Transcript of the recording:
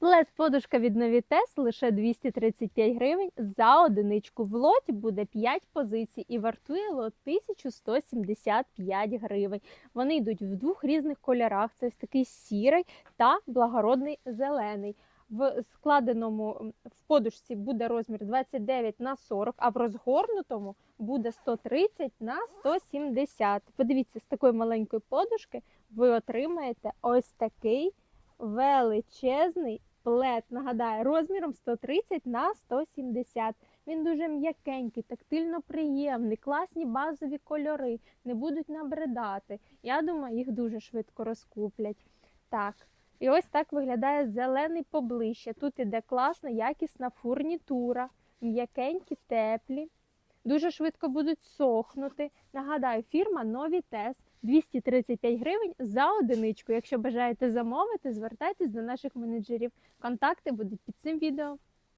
Плед подушка від Novitес лише 235 гривень за одиничку. В лоті буде 5 позицій і вартує лот 1175 гривень. Вони йдуть в двох різних кольорах: це ось такий сірий та благородний зелений. В складеному в подушці буде розмір 29 на 40, а в розгорнутому буде 130 на 170. Подивіться, з такої маленької подушки ви отримаєте ось такий величезний плед. Нагадаю, розміром 130 на 170. Він дуже м'якенький, тактильно приємний, класні базові кольори, не будуть набридати. Я думаю, їх дуже швидко розкуплять. Так. І ось так виглядає зелений поближче. Тут іде класна, якісна фурнітура, м'якенькі, теплі. Дуже швидко будуть сохнути. Нагадаю, фірма Novitес 235 гривень за одиничку. Якщо бажаєте замовити, звертайтесь до наших менеджерів. Контакти будуть під цим відео.